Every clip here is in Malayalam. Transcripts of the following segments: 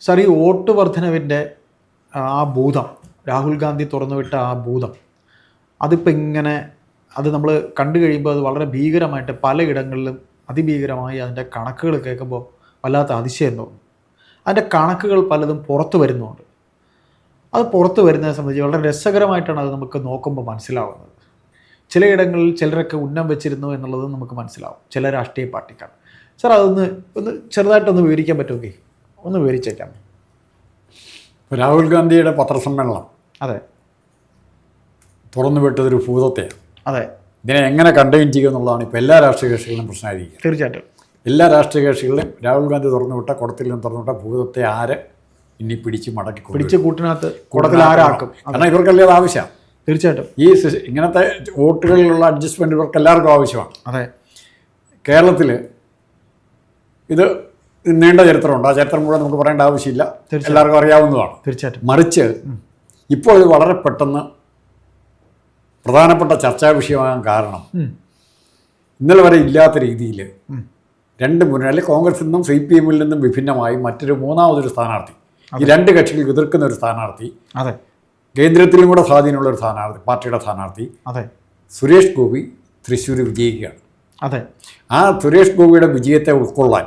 സാർ ഈ വോട്ട് വർധനവിന്റെ ആ ഭൂതം രാഹുൽ ഗാന്ധി തുറന്നുവിട്ട ആ ഭൂതം അതിപ്പോൾ ഇങ്ങനെ അത് നമ്മൾ കണ്ടു കഴിയുമ്പോൾ അത് വളരെ ഭീകരമായിട്ട് പലയിടങ്ങളിലും അതിഭീകരമായി അതിന്റെ കണക്കുകൾ കേൾക്കുമ്പോൾ വല്ലാത്ത അതിശയം തോന്നും. അതിന്റെ കണക്കുകൾ പലതും പുറത്തു വരുന്നുണ്ട്. അത് പുറത്തു വരുന്നതിനെ സംബന്ധിച്ച് വളരെ രസകരമായിട്ടാണ് അത് നമുക്ക് നോക്കുമ്പോൾ മനസ്സിലാവുന്നത്. ചിലയിടങ്ങളിൽ ചിലരൊക്കെ ഉന്നം വെച്ചിരുന്നു എന്നുള്ളത് നമുക്ക് മനസ്സിലാവും. ചില രാഷ്ട്രീയ പാർട്ടിക്കാർ. സാർ അതൊന്ന് ഒന്ന് ചെറുതായിട്ടൊന്ന് വിവരിക്കാൻ പറ്റുമെങ്കിൽ. ഒന്ന് വിവരിച്ചേക്കാം. രാഹുൽ ഗാന്ധിയുടെ പത്രസമ്മേളനം. അതെ. തുറന്നു വിട്ടതൊരു ഭൂതത്തെയാണ് അതെ. ഇതിനെ എങ്ങനെ കണ്ടെയ്ൻ ചെയ്യുക എന്നുള്ളതാണ് ഇപ്പോൾ എല്ലാ രാഷ്ട്രീയ കക്ഷികളിലും പ്രശ്നമായിരിക്കുക. തീർച്ചയായിട്ടും. എല്ലാ രാഷ്ട്രീയ കക്ഷികളിലും രാഹുൽ ഗാന്ധി തുറന്നു വിട്ട കുടത്തിൽ നിന്ന് തുറന്നു വിട്ട ഭൂതത്തെ ആര് ഇനി പിടിച്ച് മടക്കി? പിടിച്ച് കൂട്ടിനകത്ത് കുടത്തിൽ ആരാക്കും? കാരണം ഇവർക്കല്ലേ അത് ആവശ്യമാണ് തീർച്ചയായിട്ടും. ഈ ഇങ്ങനത്തെ വോട്ടുകളിലുള്ള അഡ്ജസ്റ്റ്മെന്റ് ഇവർക്ക് എല്ലാവർക്കും ആവശ്യമാണ്. അതെ. കേരളത്തിൽ ഇത് നീണ്ട ചരിത്രമുണ്ട്. ആ ചരിത്രം കൂടെ നമുക്ക് പറയേണ്ട ആവശ്യമില്ല. എല്ലാവർക്കും അറിയാവുന്നതാണ്. തീർച്ചയായിട്ടും. മറിച്ച് ഇപ്പോൾ ഇത് വളരെ പെട്ടെന്ന് പ്രധാനപ്പെട്ട ചർച്ചാ വിഷയമാകാൻ കാരണം. ഇന്നലെ വരെ ഇല്ലാത്ത രീതിയിൽ രണ്ട് മുന്നണി കോൺഗ്രസിൽ നിന്നും സി പി എമ്മിൽ നിന്നും വിഭിന്നമായി മറ്റൊരു മൂന്നാമതൊരു സ്ഥാനാർത്ഥി. ഈ രണ്ട് കക്ഷികൾ എതിർക്കുന്ന ഒരു സ്ഥാനാർത്ഥി. അതെ. കേന്ദ്രത്തിലും കൂടെ സ്വാധീനമുള്ള ഒരു സ്ഥാനാർത്ഥി പാർട്ടിയുടെ സ്ഥാനാർത്ഥി അതെ. സുരേഷ് ഗോപി തൃശ്ശൂർ വിജയിക്കുകയാണ്. അതെ. ആ സുരേഷ് ഗോപിയുടെ വിജയത്തെ ഉൾക്കൊള്ളാൻ.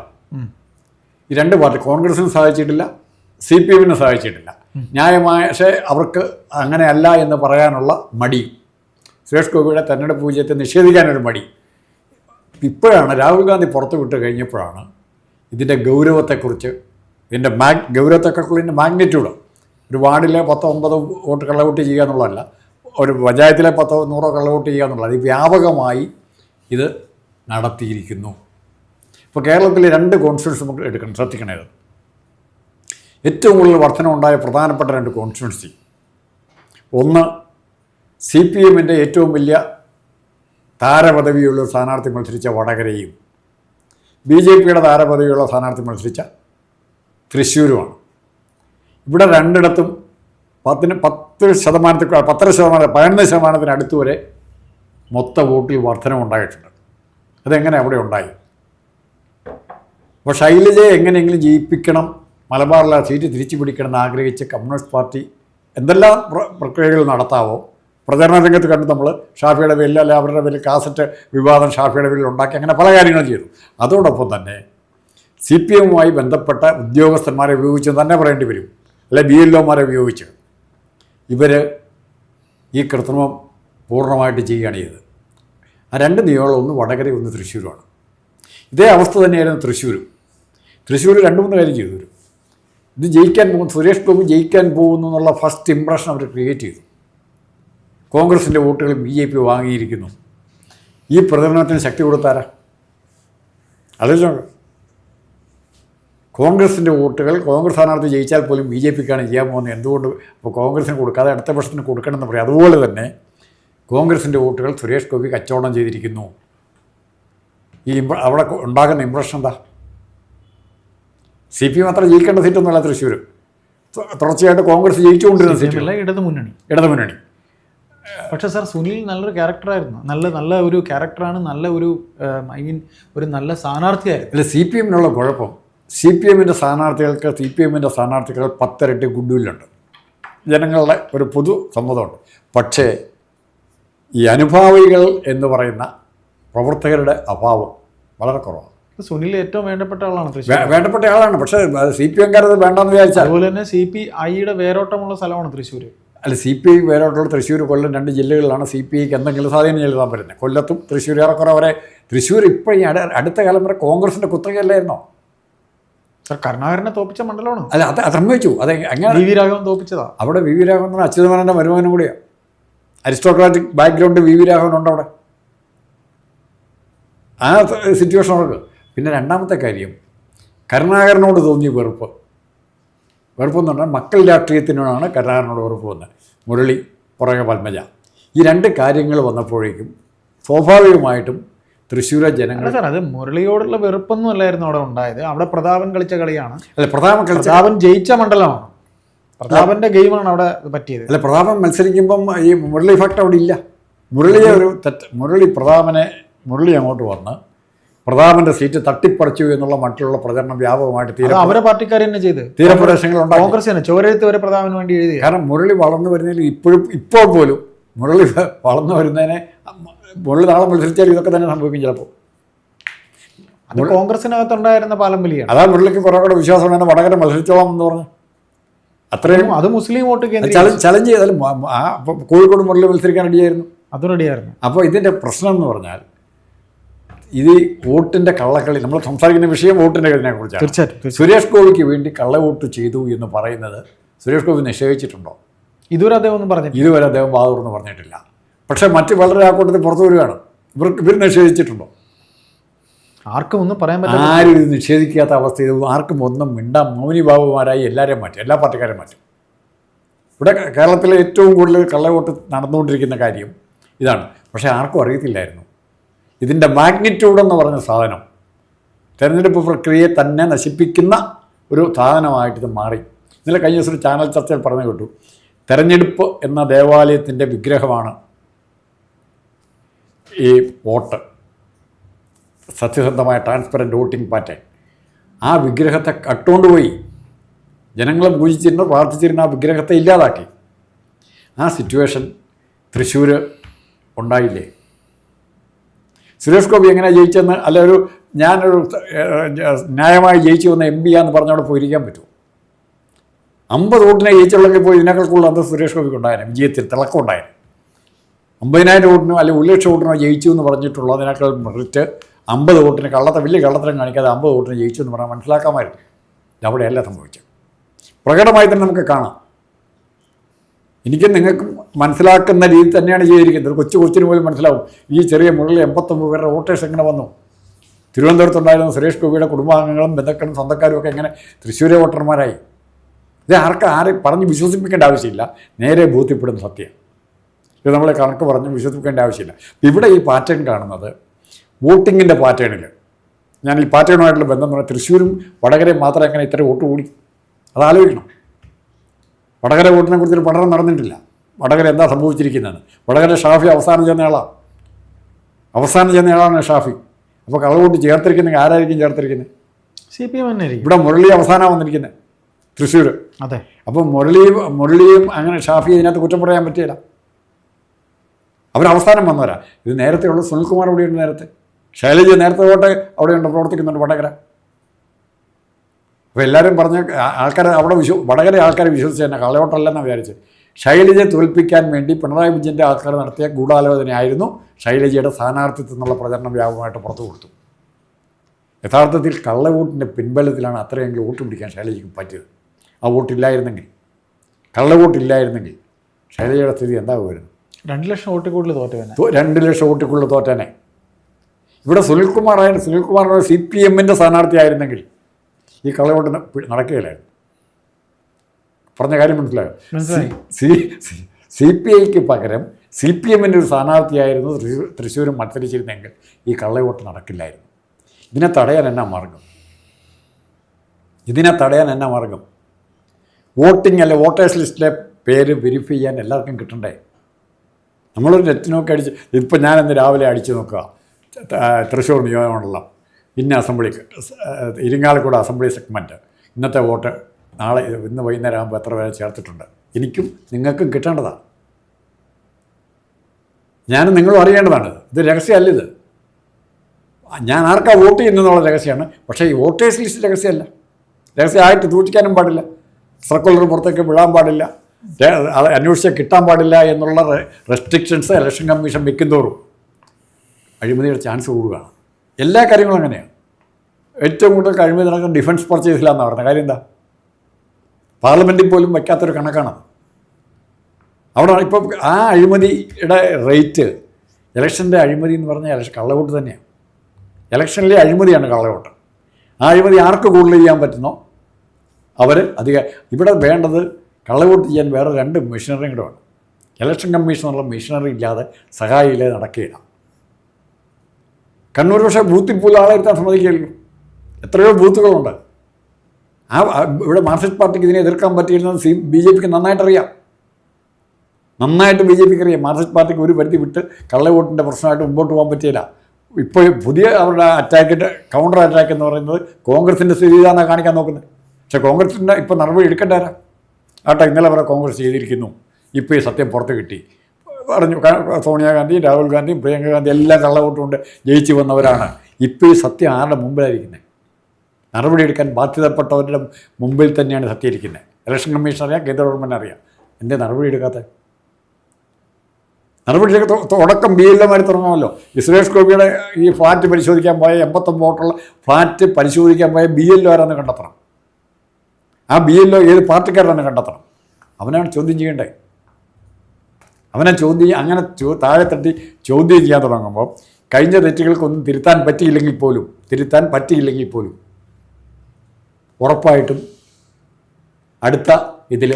ഈ രണ്ട് പാർട്ടി കോൺഗ്രസിന് സാധിച്ചിട്ടില്ല സി പി എമ്മിന് സാധിച്ചിട്ടില്ല ന്യായമായ പക്ഷേ അവർക്ക് അങ്ങനെയല്ല എന്ന് പറയാനുള്ള മടി. സുരേഷ് ഗോപിയുടെ തെരഞ്ഞെടുപ്പ് വിജയത്തെ നിഷേധിക്കാനൊരു മടി. ഇപ്പോഴാണ് രാഹുൽ ഗാന്ധി പുറത്തു വിട്ട് കഴിഞ്ഞപ്പോഴാണ് ഇതിന്റെ ഗൗരവത്തെക്കുറിച്ച് ഇതിന്റെ മാഗ് ഗൗരവത്തെക്കുറിച്ചുള്ള മാഗ്നിറ്റ്യൂഡ്. ഒരു വാർഡിലെ പത്തോ ഒമ്പതോ വോട്ട് കള്ളവോട്ട് ചെയ്യുക എന്നുള്ളതല്ല ഒരു പഞ്ചായത്തിലെ പത്തോ നൂറോ കള്ളവോട്ട് ചെയ്യുക എന്നുള്ളത് വ്യാപകമായി ഇത് നടത്തിയിരിക്കുന്നു. ഇപ്പോൾ കേരളത്തിൽ രണ്ട് കോൺസ്റ്റിറ്റ്യൻസി നമുക്ക് എടുക്കണം ശ്രദ്ധിക്കണേത്. ഏറ്റവും കൂടുതൽ വർധന ഉണ്ടായ പ്രധാനപ്പെട്ട രണ്ട് കോൺസ്റ്റിറ്റ്യുവൻസി ഒന്ന് സി പി എമ്മിന്റെ ഏറ്റവും വലിയ താരപദവിയുള്ള സ്ഥാനാർത്ഥി മത്സരിച്ച വടകരയും ബി ജെ പിയുടെ താരപദവിയുള്ള സ്ഥാനാർത്ഥി മത്സരിച്ച തൃശ്ശൂരുമാണ്. ഇവിടെ രണ്ടിടത്തും പത്തിന് പത്ത് ശതമാനത്തിൽ പത്തര ശതമാനം പതിനൊന്ന് ശതമാനത്തിന് അടുത്ത് വരെ മൊത്ത വോട്ടിൽ വർധനമുണ്ടായിട്ടുണ്ട് അതെങ്ങനെ അവിടെ ഉണ്ടായി? അപ്പോൾ ശൈലജയെ എങ്ങനെയെങ്കിലും ജയിപ്പിക്കണം മലബാറിലെ സീറ്റ് തിരിച്ചു പിടിക്കണം എന്ന് ആഗ്രഹിച്ച് കമ്മ്യൂണിസ്റ്റ് പാർട്ടി എന്തെല്ലാം പ്ര- പ്രക്രിയകൾ നടത്താവോ? പ്രചരണ രംഗത്ത് കണ്ട് നമ്മൾ ഷാഫിയുടെ പേരിൽ അല്ലെ അവരുടെ പേരിൽ കാസറ്റ് വിവാദം ഷാഫിയുടെ പേരിൽ ഉണ്ടാക്കി അങ്ങനെ പല കാര്യങ്ങളും ചെയ്തു. അതോടൊപ്പം തന്നെ സി പി എമ്മുമായി ബന്ധപ്പെട്ട ഉദ്യോഗസ്ഥന്മാരെ ഉപയോഗിച്ച് തന്നെ പറയേണ്ടി വരും. അല്ലെ ബി എൽ ഒമാരെ ഉപയോഗിച്ച്. ഇവർ ഈ കൃത്രിമം പൂർണമായിട്ട് ചെയ്യുകയാണ് ചെയ്തത്. ആ രണ്ട് നിയമങ്ങളും ഒന്ന് വടകര ഒന്ന് തൃശ്ശൂരുമാണ്. ഇതേ അവസ്ഥ തന്നെയായിരുന്നു തൃശ്ശൂരും. തൃശ്ശൂർ രണ്ട് മൂന്ന് കാര്യം ചെയ്തു. ഇത് ജയിക്കാൻ പോകുന്നു സുരേഷ് ഗോപി ജയിക്കാൻ പോകുന്നു എന്നുള്ള ഫസ്റ്റ് ഇംപ്രഷൻ അവർ ക്രിയേറ്റ് ചെയ്തു. കോൺഗ്രസിന്റെ വോട്ടുകൾ ബി ജെ പി വാങ്ങിയിരിക്കുന്നു. ഈ പ്രചരണത്തിന് ശക്തി കൊടുത്താരാ? ആലോചിച്ചോ കോൺഗ്രസിന്റെ വോട്ടുകൾ കോൺഗ്രസ് സ്ഥാനാർത്ഥി ജയിച്ചാൽ പോലും ബി ജെ പിക്കാണ് ചെയ്യാൻ പോകുന്നത്. എന്തുകൊണ്ട്? അപ്പോൾ കോൺഗ്രസിന് കൊടുക്കാതെ അടുത്ത വർഷത്തിന് കൊടുക്കണമെന്ന് പറയും. അതുപോലെ തന്നെ കോൺഗ്രസിന്റെ വോട്ടുകൾ സുരേഷ് ഗോപി കച്ചവടം ചെയ്തിരിക്കുന്നു. ഈ അവിടെ ഉണ്ടാകുന്ന ഇമ്പ്രഷൻ എന്താ? സി പി മാത്രം ജയിക്കേണ്ട സീറ്റൊന്നുമല്ല തൃശ്ശൂർ തുടർച്ചയായിട്ട് കോൺഗ്രസ് ജയിച്ചുകൊണ്ടിരുന്ന സീറ്റുള്ള ഇടതു മുന്നണി. ഇടതു മുന്നണി. പക്ഷേ സാർ സുനിൽ നല്ലൊരു ക്യാരക്ടറായിരുന്നു നല്ല നല്ല ഒരു ക്യാരക്ടറാണ് നല്ല ഒരു ഐ മീൻ ഒരു നല്ല സ്ഥാനാർത്ഥിയായിരുന്നു. അല്ല സി പി എമ്മിനുള്ള കുഴപ്പം. സി പി എമ്മിന്റെ സ്ഥാനാർത്ഥികൾക്ക് സി പി എമ്മിന്റെ സ്ഥാനാർത്ഥികൾ പത്തിരട്ടി ഗുഡ്വില്ലുണ്ട്. ജനങ്ങളുടെ ഒരു പൊതു സമ്മതമുണ്ട്. പക്ഷേ ഈ അനുഭാവികൾ എന്ന് പറയുന്ന പ്രവർത്തകരുടെ അഭാവം വളരെ കുറവാണ്. സുനിൽ ഏറ്റവും വേണ്ടപ്പെട്ട ആളാണ് തൃശ്ശൂർ. വേണ്ടപ്പെട്ട ആളാണ്. പക്ഷേ സി പി എംകാരത് വേണ്ടെന്ന് വിചാരിച്ചാൽ അതുപോലെ തന്നെ സി പി ഐയുടെ വേരോട്ടമുള്ള സ്ഥലമാണ് തൃശ്ശൂർ അല്ല സി പി ഐ വേരോട്ടമുള്ള തൃശ്ശൂർ കൊല്ലം രണ്ട് ജില്ലകളിലാണ് സി പി ഐക്ക് എന്തെങ്കിലും സ്വാധീനം ചെലുത്താൻ പറ്റുന്നത്. കൊല്ലത്തും തൃശ്ശൂർ ഏറെക്കുറെ വരെ തൃശ്ശൂർ ഇപ്പോൾ ഈ അട- അടുത്ത കാലം വരെ കോൺഗ്രസിന്റെ കുത്തകയല്ലായിരുന്നോ? സർ കരുണാകരനെ തോപ്പിച്ച മണ്ഡലമാണ്. അല്ല അത് അത് സംഭവിച്ചു അത് അങ്ങനെ വി വി രാഘവൻ തോപ്പിച്ചതാണ് അവിടെ വി വി രാഘവൻ അച്യുതമേനോന്റെ മരുമകനും കൂടിയാണ് aristocratic background V V Raghavan ഉണ്ട് അവിടെ ആ സിറ്റുവേഷൻ അവർക്ക് പിന്നെ രണ്ടാമത്തെ കാര്യം കരുണാകരനോട് തോന്നിയ വെറുപ്പ്. വെറുപ്പെന്ന് പറഞ്ഞാൽ മക്കൾ രാഷ്ട്രീയത്തിനോടാണ് കരുണാകരനോട് വെറുപ്പ് വന്നത് മുരളി പുറകെ പത്മജ. ഈ രണ്ട് കാര്യങ്ങൾ വന്നപ്പോഴേക്കും സ്വാഭാവികമായിട്ടും തൃശ്ശൂരെ ജനങ്ങൾ സാർ അത് മുരളിയോടുള്ള വെറുപ്പൊന്നും അല്ലായിരുന്നു അവിടെ ഉണ്ടായത്. അവിടെ പ്രതാപൻ കളിച്ച കളിയാണ്. അല്ല പ്രതാപൻ കളിച്ച പ്രതാപൻ ജയിച്ച മണ്ഡലമാണ്. പ്രതാപന്റെ ഗെയിമാണ് അവിടെ പറ്റിയത്. അല്ല പ്രതാപൻ മത്സരിക്കുമ്പം ഈ മുരളി ഫാക്ട് അവിടെ ഇല്ല. മുരളിയെ ഒരു തെറ്റ് മുരളി പ്രതാപനെ മുരളി അങ്ങോട്ട് വന്ന് പ്രതാപന്റെ സീറ്റ് തട്ടിപ്പറിച്ചു എന്നുള്ള മറ്റുള്ള പ്രചരണം വ്യാപകമായിട്ട് തീരെ അവരെ പാർട്ടിക്കാർ തന്നെ ചെയ്ത്. തീരപ്രദേശങ്ങൾ കോൺഗ്രസ് തന്നെ. ചോരെഴുത്ത് വരെ പ്രതാപന് വേണ്ടി എഴുതി കാരണം മുരളി വളർന്നു വരുന്നതിൽ ഇപ്പോഴും ഇപ്പോൾ പോലും മുരളി വളർന്നു വരുന്നതിനെ മുരളി നാളെ മത്സരിച്ചാൽ ഇതൊക്കെ തന്നെ സംഭവിക്കും ചിലപ്പോൾ. അത് കോൺഗ്രസിനകത്തുണ്ടായിരുന്ന പാലം വലിയാണ് അതാ മുരളിക്ക് കുറേ കൂടെ വിശ്വാസം വേണം. വടകര മത്സരിച്ചോളാം എന്ന് പറഞ്ഞു. അത്രയും അത് മുസ്ലിം വോട്ട് ചലഞ്ച് ചെയ്താലും കോഴിക്കോട് മുരളി മത്സരിക്കാൻ റെഡിയായിരുന്നു. അതും റെഡിയായിരുന്നു. അപ്പോൾ ഇതിന്റെ പ്രശ്നം എന്ന് പറഞ്ഞാൽ ഇത് വോട്ടിന്റെ വോട്ടിന്റെ കള്ളക്കളി നമ്മൾ സംസാരിക്കുന്ന വിഷയം വോട്ടിന്റെ കളിനെ കുറിച്ചാണ്. തീർച്ചയായിട്ടും. സുരേഷ് ഗോപിക്ക് വേണ്ടി കള്ളവോട്ട് ചെയ്തു എന്ന് പറയുന്നത് സുരേഷ് ഗോപി നിഷേധിച്ചിട്ടുണ്ടോ? ഇതുവരെ അദ്ദേഹം ഒന്നും പറഞ്ഞിട്ടില്ല. ഇതുവരെ അദ്ദേഹം ബാധൂർന്ന് പറഞ്ഞിട്ടില്ല. പക്ഷേ മറ്റ് വളരെ ആ കൂട്ടത്തിൽ പുറത്തു വരികയാണ്. ഇവർക്ക് ഇവർ നിഷേധിച്ചിട്ടുണ്ടോ? ആർക്കും ഒന്നും പറയാൻ പറ്റില്ല. ആരും ഇത് നിഷേധിക്കാത്ത അവസ്ഥ ഇത് ആർക്കും ഒന്നും മിണ്ടാം മൗനിഭാവമാരായി എല്ലാവരെയും മാറ്റും. എല്ലാ പാർട്ടിക്കാരെയും മാറ്റും. ഇവിടെ കേരളത്തിലെ ഏറ്റവും കൂടുതൽ കള്ളവോട്ട് നടന്നുകൊണ്ടിരിക്കുന്ന കാര്യം ഇതാണ്. പക്ഷേ ആർക്കും അറിയത്തില്ലായിരുന്നു. ഇതിന്റെ മാഗ്നിറ്റ്യൂഡ് എന്ന് പറഞ്ഞ സാധനം. തെരഞ്ഞെടുപ്പ് പ്രക്രിയയെ തന്നെ നശിപ്പിക്കുന്ന ഒരു സാധനമായിട്ട് ഇത് മാറി. ഇന്നലെ കഴിഞ്ഞ ദിവസം ചാനൽ ചർച്ചയിൽ പറഞ്ഞു കേട്ടു. തെരഞ്ഞെടുപ്പ് എന്ന ദേവാലയത്തിന്റെ വിഗ്രഹമാണ് ഈ വോട്ട്. സത്യസന്ധമായ ട്രാൻസ്പെറന്റ് വോട്ടിംഗ് പാറ്റേൺ. ആ വിഗ്രഹത്തെ കട്ടുകൊണ്ടുപോയി ജനങ്ങളെ പൂജിച്ചിരുന്ന പ്രാർത്ഥിച്ചിരുന്ന ആ വിഗ്രഹത്തെ ഇല്ലാതാക്കി. ആ സിറ്റുവേഷൻ തൃശ്ശൂർ ഉണ്ടായില്ലേ? സുരേഷ് ഗോപി എങ്ങനെ ജയിച്ചെന്ന് അല്ല ഒരു ഞാനൊരു ന്യായമായി ജയിച്ചു വന്ന എം പി ആന്ന് പറഞ്ഞവിടെ പോയിരിക്കാൻ പറ്റുമോ? അമ്പത് വോട്ടിനെ ജയിച്ചുള്ളെങ്കിൽ പോയി ഇതിനേക്കാൾ കൂടുതൽ അന്ന് സുരേഷ് ഗോപിക്ക് ഉണ്ടായിരുന്നു വിജയത്തിൽ തിളക്കം ഉണ്ടായിരുന്നു അമ്പതിനായിരം വോട്ടിനോ അല്ലെങ്കിൽ ഒരു ലക്ഷം വോട്ടിനോ ജയിച്ചു എന്ന് പറഞ്ഞിട്ടുള്ളതിനേക്കാൾ മെറിറ്റ് അമ്പത് വോട്ടിന് കള്ളത്തെ വലിയ കള്ളത്തരം കാണിക്കാതെ അമ്പത് വോട്ടിന് ജയിച്ചു എന്ന് പറഞ്ഞാൽ മനസ്സിലാക്കാമായിരുന്നു. ഇതവിടെയല്ല സംഭവിച്ചത്. പ്രകടമായി തന്നെ നമുക്ക് കാണാം. എനിക്കും നിങ്ങൾക്കും മനസ്സിലാക്കുന്ന രീതി തന്നെയാണ് ചെയ്തിരിക്കുന്നത്. കൊച്ചു കൊച്ചിന് പോലും മനസ്സിലാവും. ഈ ചെറിയ മുകളിൽ എൺപത്തൊമ്പത് പേരുടെ വോട്ടേഴ്സ് എങ്ങനെ വന്നു. തിരുവനന്തപുരത്തുണ്ടായിരുന്ന സുരേഷ് ഗോപിയുടെ കുടുംബാംഗങ്ങളും ബന്ധുക്കളും സ്വന്തക്കാരും ഒക്കെ എങ്ങനെ തൃശ്ശൂരെ വോട്ടർമാരായി. ഇത് ആർക്ക് ആരെ പറഞ്ഞ് വിശ്വസിപ്പിക്കേണ്ട ആവശ്യമില്ല. നേരെ ബോധ്യപ്പെടുന്ന സത്യം. ഇത് നമ്മളെ കണക്ക് പറഞ്ഞ് വിശ്വസിപ്പിക്കേണ്ട ആവശ്യമില്ല. ഇവിടെ ഈ പാറ്റേൺ കാണുന്നത് വോട്ടിങ്ങിന്റെ പാറ്റേണിൽ ഞാൻ ഈ പാറ്റേണുമായിട്ടുള്ള ബന്ധം പറഞ്ഞാൽ തൃശ്ശൂരും വടകരയും മാത്രം എങ്ങനെ ഇത്ര വോട്ട് കൂടി? അത് ആലോചിക്കണം. വടകര വോട്ടിനെ കുറിച്ചൊരു പഠനം നടന്നിട്ടില്ല. വടകര എന്താ സംഭവിച്ചിരിക്കുന്നതാണ് വടകര ഷാഫി അവസാനം ചെന്ന ആളാണ് അവസാനം ചെന്ന ആളാണ് ഷാഫി. അപ്പോൾ കള്ളവോട്ട് ചേർത്തിരിക്കുന്നെങ്കിൽ ആരായിരിക്കും ചേർത്തിരിക്കുന്നത്? സി പി എം തന്നെ ഇവിടെ മുരളി അവസാനം വന്നിരിക്കുന്നത്. തൃശ്ശൂർ അതെ. അപ്പം മുരളിയും മുരളിയും അങ്ങനെ ഷാഫി ഇതിനകത്ത് കുറ്റം പറയാൻ പറ്റിയില്ല. അവർ അവസാനം വന്നവരാ. ഇത് നേരത്തെ ഉള്ള സുനിൽകുമാർ അവിടെയുണ്ട് നേരത്തെ. ശൈലജ നേരത്തെ തൊട്ട് അവിടെയുണ്ട് പ്രവർത്തിക്കുന്നുണ്ട് വടകര. അപ്പോൾ എല്ലാവരും പറഞ്ഞ ആൾക്കാർ അവിടെ വിശ്വ വടകര ആൾക്കാർ വിശ്വസിച്ച് തന്നെ കളയോട്ടല്ലെന്നാണ് വിചാരിച്ചത്. ശൈലജയെ തോൽപ്പിക്കാൻ വേണ്ടി പിണറായി വിജയന്റെ ആൾക്കാർ നടത്തിയ ഗൂഢാലോചനയായിരുന്നു ശൈലജയുടെ സ്ഥാനാർത്ഥിത്വം എന്നുള്ള പ്രചരണം വ്യാപകമായിട്ട് പുറത്തു കൊടുത്തു. യഥാർത്ഥത്തിൽ കള്ളവോട്ടിന്റെ പിൻബലത്തിലാണ് അത്രയെങ്കിലും വോട്ട് പിടിക്കാൻ ശൈലജയ്ക്ക് പറ്റിയത്. ആ വോട്ടില്ലായിരുന്നെങ്കിൽ കള്ളവോട്ടില്ലായിരുന്നെങ്കിൽ ശൈലജയുടെ സ്ഥിതി എന്താകുമായിരുന്നു? രണ്ട് ലക്ഷം വോട്ട് കൂടുതൽ തോറ്റവനെ രണ്ട് ലക്ഷം വോട്ട് കൂടുതൽ തോറ്റനെ ഇവിടെ സുനിൽകുമാർ ആയിരുന്നു സുനിൽകുമാറിന്റെ സി പി എമ്മിന്റെ സ്ഥാനാർത്ഥിയായിരുന്നെങ്കിൽ ഈ കള്ളവോട്ട് നടക്കുകയില്ലായിരുന്നു. പറഞ്ഞ കാര്യം മനസ്സിലായോ. സി സി- സി പി ഐക്ക് പകരം സി പി എമ്മിന്റെ ഒരു സ്ഥാനാർത്ഥിയായിരുന്നു തൃശ്ശൂർ തൃശ്ശൂരും മത്സരിച്ചിരുന്നെങ്കിൽ ഈ കള്ളവോട്ട് നടക്കില്ലായിരുന്നു. ഇതിനെ തടയാൻ എന്നാ മാർഗം? ഇതിനെ തടയാൻ എന്നാ മാർഗം? വോട്ടിംഗ് അല്ലെ വോട്ടേഴ്സ് ലിസ്റ്റിലെ പേര് വെരിഫൈ ചെയ്യാൻ എല്ലാവർക്കും കിട്ടണ്ടേ? നമ്മളൊരു നെറ്റ് നോക്കി അടിച്ച് ഇപ്പം ഞാൻ ഇന്ന് രാവിലെ അടിച്ചു നോക്കുക. തൃശ്ശൂർ നിയോജകമണ്ഡലം. ഇന്ന അസംബ്ലി ഇരിങ്ങാലക്കുട അസംബ്ലി സെഗ്മെന്റ് ഇന്നത്തെ വോട്ട് നാളെ ഇന്ന് വൈകുന്നേരം ആകുമ്പോൾ എത്ര പേരെ ചേർത്തിട്ടുണ്ട്? എനിക്കും നിങ്ങൾക്കും കിട്ടേണ്ടതാണ് ഞാനും നിങ്ങളും അറിയേണ്ടതാണ്. ഇത് രഹസ്യമല്ല ഇത്. ഞാൻ ആർക്കാ വോട്ട് ചെയ്യുന്നതെന്നുള്ള രഹസ്യമാണ്. പക്ഷേ ഈ വോട്ടേഴ്സ് ലിസ്റ്റ് രഹസ്യമല്ല. രഹസ്യമായിട്ട് സൂക്ഷിക്കാനും പാടില്ല. സർക്കുലർ പുറത്തേക്ക് വിടാൻ പാടില്ല. അത് അന്വേഷിച്ചാൽ കിട്ടാൻ പാടില്ല എന്നുള്ള റെസ്ട്രിക്ഷൻസ് ഇലക്ഷൻ കമ്മീഷൻ വെക്കുന്തോറും അഴിമതിയുടെ ചാൻസ് കൂടുകയാണ്. എല്ലാ കാര്യങ്ങളും അങ്ങനെയാണ്. ഏറ്റവും കൂടുതൽ അഴിമതി നടക്കുന്ന ഡിഫൻസ് പർച്ചേസിലാന്ന് പറഞ്ഞത്. കാര്യം എന്താ? പാർലമെന്റിൽ പോലും വയ്ക്കാത്തൊരു കണക്കാണ് അവിടെ ഇപ്പം ആ അഴിമതിയുടെ റേറ്റ് ഇലക്ഷന്റെ അഴിമതി എന്ന് പറഞ്ഞാൽ ഇലക്ഷൻ കള്ളവോട്ട് തന്നെയാണ്. ഇലക്ഷനിലെ അഴിമതിയാണ് കള്ളവോട്ട്. ആ അഴിമതി ആർക്ക് കൂടുതൽ ചെയ്യാൻ പറ്റുന്നോ? അവർ അധിക ഇവിടെ വേണ്ടത് കള്ളവോട്ട് ചെയ്യാൻ വേറെ രണ്ട് മെഷീനറിയും കൂടെ വേണം. ഇലക്ഷൻ കമ്മീഷൻ എന്നുള്ള മെഷീനറി ഇല്ലാതെ സഹായിയിലെ നടക്കുകയില്ല. കണ്ണൂർ പക്ഷേ ബൂത്തിൽ പോലും ആളെ എടുത്താൽ സമ്മതിക്കില്ലല്ലോ എത്രയോ ബൂത്തുകളുണ്ട്. ആ ഇവിടെ മാർക്സിസ്റ്റ് പാർട്ടിക്ക് ഇതിനെ എതിർക്കാൻ പറ്റിയിരുന്നത് സി ബി ജെ പിക്ക് നന്നായിട്ടറിയാം. നന്നായിട്ട് ബി ജെ പിക്ക് അറിയാം മാർക്സിസ്റ്റ് പാർട്ടിക്ക് ഒരു പരിധി വിട്ട് കള്ളവോട്ടിന്റെ പ്രശ്നമായിട്ട് മുമ്പോട്ട് പോകാൻ പറ്റിയില്ല. ഇപ്പോൾ പുതിയ അവരുടെ അറ്റാക്കിന്റെ കൗണ്ടർ അറ്റാക്ക് എന്ന് പറയുന്നത് കോൺഗ്രസിന്റെ സ്ഥിതി ഇതാണ് കാണിക്കാൻ നോക്കുന്നത്. പക്ഷേ കോൺഗ്രസിന്റെ ഇപ്പോൾ നടപടി എടുക്കേണ്ടവരാ ആട്ടെ ഇന്നലെ വരെ കോൺഗ്രസ് ചെയ്തിരിക്കുന്നു. ഇപ്പോൾ ഈ സത്യം പുറത്ത് കിട്ടി. പറഞ്ഞു സോണിയാഗാന്ധിയും സോണിയാഗാന്ധി രാഹുൽ ഗാന്ധിയും പ്രിയങ്ക ഗാന്ധി എല്ലാം കള്ളവോട്ടുകൊണ്ട് ജയിച്ചു വന്നവരാണ്. ഇപ്പോൾ ഈ സത്യം ആരുടെ മുമ്പിലായിരിക്കുന്നത് നടപടിയെടുക്കാൻ ബാധ്യതപ്പെട്ടവരുടെ മുമ്പിൽ തന്നെയാണ് സത്യയിരിക്കുന്നത് ഇലക്ഷൻ കമ്മീഷൻ അറിയാം കേന്ദ്ര ഗവൺമെന്റ് അറിയാം. എന്തേ നടപടി എടുക്കാത്തത്? നടപടി തുടക്കം ബി എൽ എമാർ തുടങ്ങുമല്ലോ. ഈ സുരേഷ് ഗോപിയുടെ ഈ ഫ്ലാറ്റ് പരിശോധിക്കാൻ പോയ എൺപത്തൊമ്പത് വോട്ടുള്ള ഫ്ലാറ്റ് പരിശോധിക്കാൻ പോയ ബി എൽ ആരാന്ന് കണ്ടെത്തണം. ആ ബി എൽ ഏത് പാർട്ടിക്കാരാണെന്ന് കണ്ടെത്തണം. അവനാണ് ചോദ്യം ചെയ്യേണ്ടത്. അവനെ ചോദ്യം അങ്ങനെ ചോ താഴെ തട്ടി ചോദ്യം ചെയ്യാൻ തുടങ്ങുമ്പോൾ കഴിഞ്ഞ തെറ്റുകൾക്കൊന്നും തിരുത്താൻ പറ്റിയില്ലെങ്കിൽ പോലും തിരുത്താൻ പറ്റിയില്ലെങ്കിൽ പോലും ഉറപ്പായിട്ടും അടുത്ത ഇതിൽ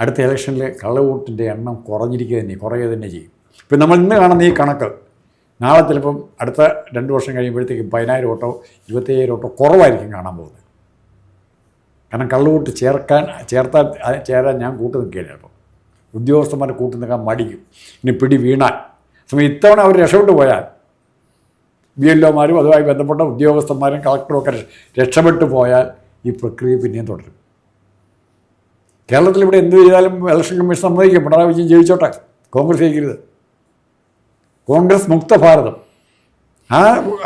അടുത്ത ഇലക്ഷനിൽ കള്ളവോട്ടിന്റെ എണ്ണം കുറഞ്ഞിരിക്കുക തന്നെ കുറയുക തന്നെ ചെയ്യും. ഇപ്പം നമ്മൾ ഇന്ന് കാണുന്ന ഈ കണക്ക് നാളെ ചിലപ്പം അടുത്ത രണ്ട് വർഷം കഴിയുമ്പോഴത്തേക്കും പതിനായിരം ഓട്ടോ ഇരുപത്തയ്യായിരം ഓട്ടോ കുറവായിരിക്കും കാണാൻ പോകുന്നത്. കാരണം കള്ളവോട്ട് ചേർക്കാൻ ചേർത്താൽ ചേരാൻ ഞാൻ കൂട്ടു നിൽക്കുകയില്ല അപ്പോൾ ഉദ്യോഗസ്ഥന്മാരെ കൂട്ടു നിൽക്കാൻ മടിക്കും. ഇനി പിടി വീണാൽ സമയം ഇത്തവണ അവർ രക്ഷപ്പെട്ടു പോയാൽ ബി എൽ ഒമാരും അതുമായി ബന്ധപ്പെട്ട ഉദ്യോഗസ്ഥന്മാരും കളക്ടറും ഒക്കെ രക്ഷപ്പെട്ടു പോയാൽ ഈ പ്രക്രിയ പിന്നെയും തുടരും. കേരളത്തിൽ ഇവിടെ എന്ത് ചെയ്താലും ഇലക്ഷൻ കമ്മീഷൻ സമ്മതിക്കും. പിണറായി വിജയൻ ജയിച്ചോട്ടെ. കോൺഗ്രസ് ജയിക്കരുത്. കോൺഗ്രസ് മുക്ത ഭാരതം. ആ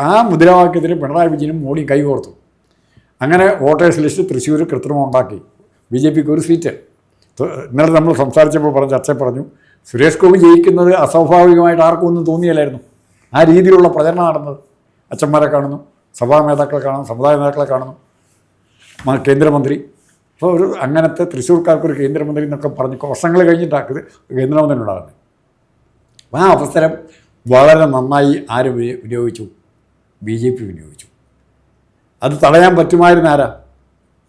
ആ മുദ്രാവാക്യത്തിന് പിണറായി വിജയനും മോഡിയും കൈകോർത്തു. അങ്ങനെ വോട്ടേഴ്സ് ലിസ്റ്റ് തൃശ്ശൂർ കൃത്രിമം ഉണ്ടാക്കി. ബി ജെ പിക്ക് ഒരു സീറ്റ്. ഇന്നലെ നമ്മൾ സംസാരിച്ചപ്പോൾ പറഞ്ഞ ചർച്ച പറഞ്ഞു സുരേഷ് ഗോപി ജയിക്കുന്നത് അസ്വാഭാവികമായിട്ട് ആർക്കും ഒന്നും തോന്നിയില്ലായിരുന്നു. ആ രീതിയിലുള്ള പ്രചരണം നടന്നത്. അച്ഛന്മാരെ കാണുന്നു സഭാ നേതാക്കളെ കാണുന്നു സമുദായ നേതാക്കളെ കാണുന്നു. കേന്ദ്രമന്ത്രി. അപ്പോൾ ഒരു അങ്ങനത്തെ തൃശ്ശൂർക്കാർക്ക് ഒരു കേന്ദ്രമന്ത്രി എന്നൊക്കെ പറഞ്ഞ് വർഷങ്ങൾ കഴിഞ്ഞിട്ടാക്കത് കേന്ദ്രമന്ത്രി ഉണ്ടാകുന്നത് അപ്പോൾ ആ അവസരം വളരെ നന്നായി ആര് വിനി- വിനിയോഗിച്ചു? ബി ജെ പി വിനിയോഗിച്ചു. അത് തടയാൻ പറ്റുമായിരുന്ന ആരാ?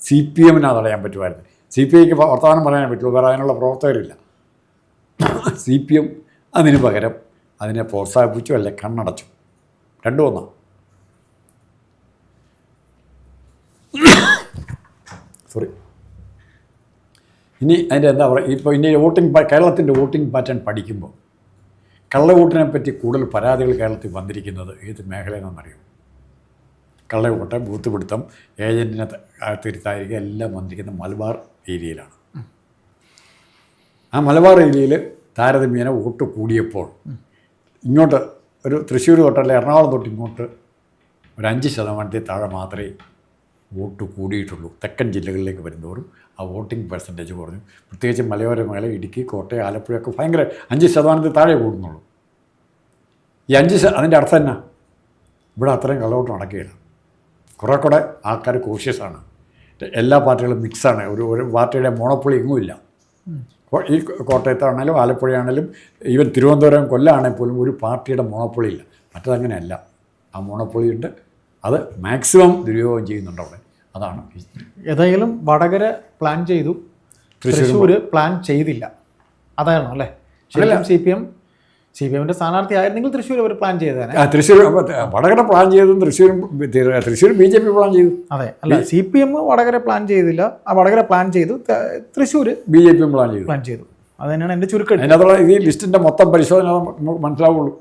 സി പി എമ്മിനാ തടയാൻ പറ്റുമായിരുന്നു സി പി ഐക്ക് വർത്തമാനം പറയാനേ പറ്റുള്ളൂ വേറെ അതിനുള്ള പ്രവർത്തകരില്ല. സി പി എം അതിന് പകരം അതിനെ പ്രോത്സാഹിപ്പിച്ചു അല്ലെ കണ്ണടച്ചു. രണ്ടു ഒന്നാണ് ഇനി അതിന്റെ എന്താ പറയുക ഇപ്പോൾ ഇനി വോട്ടിംഗ് കേരളത്തിന്റെ വോട്ടിംഗ് പാറ്റേൺ പഠിക്കുമ്പോൾ കള്ളവോട്ടിനെ പറ്റി കൂടുതൽ പരാതികൾ കേരളത്തിൽ വന്നിരിക്കുന്നത് ഏത് മേഖലയെന്നറിയും കള്ളവോട്ട് ബൂത്ത് പിടുത്തം ഏജന്റിനെ തിരുത്തായിരിക്കുക എല്ലാം വന്നിരിക്കുന്ന മലബാർ ഏരിയയിലാണ്. ആ മലബാർ ഏരിയയിൽ താരതമ്യേന വോട്ട് കൂടിയപ്പോൾ ഇങ്ങോട്ട് ഒരു തൃശ്ശൂർ തൊട്ടല്ല എറണാകുളം തൊട്ട് ഇങ്ങോട്ട് ഒരു അഞ്ച് ശതമാനത്തിൽ താഴെ മാത്രമേ വോട്ട് കൂടിയിട്ടുള്ളൂ. തെക്കൻ ജില്ലകളിലേക്ക് വരുന്നതോറും ആ വോട്ടിംഗ് പെർസെന്റേജ് കുറഞ്ഞു. പ്രത്യേകിച്ച് മലയോര മേഖല ഇടുക്കി കോട്ടയം ആലപ്പുഴയൊക്കെ ഭയങ്കര അഞ്ച് ശതമാനത്തിൽ താഴെ കൂടുന്നുള്ളൂ. ഈ അഞ്ച് അതിന്റെ അർത്ഥം എന്നാ? ഇവിടെ അത്രയും കള്ളവോട്ട് നടക്കുകയില്ല. കുറേ കൂടെ ആൾക്കാർ കോഷ്യസാണ് എല്ലാ പാർട്ടികളും മിക്സാണ് ഒരു ഒരു പാർട്ടിയുടെ മോണപ്പൊളി എങ്ങുമില്ല ഈ കോട്ടയത്താണേലും ആലപ്പുഴയാണേലും ഈവൻ തിരുവനന്തപുരം കൊല്ലമാണെങ്കിൽ പോലും ഒരു പാർട്ടിയുടെ മോണപ്പൊളി ഇല്ല. മറ്റതങ്ങനെയല്ല. ആ മോണപ്പൊളി ഉണ്ട്. അത് മാക്സിമം ദുരുപയോഗം ചെയ്യുന്നുണ്ട് അവിടെ. അതാണ് ഏതായാലും വടകര പ്ലാൻ ചെയ്തു. തൃശ്ശൂർ പ്ലാൻ ചെയ്തില്ല. അതാണോ അല്ലേ? ശരിക്കും C P M C P എമ്മിന്റെ സ്ഥാനാർത്ഥി ആയിരുന്നെങ്കിൽ തൃശ്ശൂർ അവർ പ്ലാൻ ചെയ്തേനെ ആ, തൃശ്ശൂർ വടകര പ്ലാൻ ചെയ്തതും തൃശ്ശൂരും Thrissur B J P plan ചെയ്തു. അതെ അല്ല C P M Vadakara plan ചെയ്തില്ല. ആ വടകര പ്ലാൻ ചെയ്തു. തൃശ്ശൂർ ബി ജെ പിയും പ്ലാൻ ചെയ്തു. പ്ലാൻ ചെയ്തു. അത് തന്നെയാണ് എന്റെ ചുരുക്കം. അതിനകത്തുള്ള ഈ ലിസ്റ്റിന്റെ മൊത്തം പരിശോധന മനസ്സിലാവുള്ളൂ.